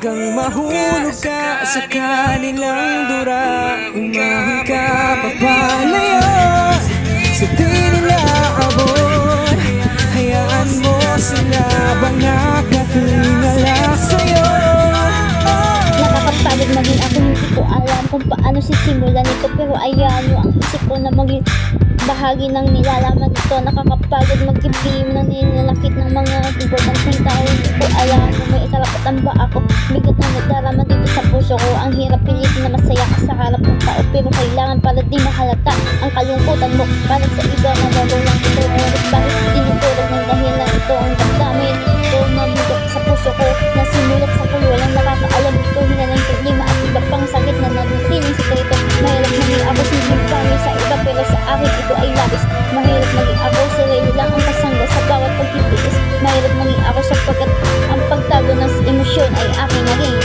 mahulog ka sa kanilang dura Umahon ka papalayo Sa di nila abot Hayaan mo sila bang nakatingala sa'yo? Nakakapagod maging ako hindi ko alam kung paano sisimulan ito Pero ayan mo ang isip ko na maging bahagi ng nilalaman nito Nakakapagod mag-ibig ng nilalakit ng mga importanteng tao Hindi ko alam kung may karapatan ba ako? Bigat na nagdarama dito sa puso ko. Ang hirap pilitin na masaya ka sa harap ng tao Pero kailangan para di mahalata Ang kalungkutan mo. Para sa iba Nagagulang ito. Ngunit bakit tinutulog ng dahilan ito Ang damdamin ito na bigat sa puso ko. Nasimulot sa kulo Walang nakakaalam ito. Hinalang problema at iba pang sakit na nagtiling sikreto Mahirap maging ako simpleng kami sa iba Pero sa akin ito ay labis. Mahirap maging emosyon ay aking naging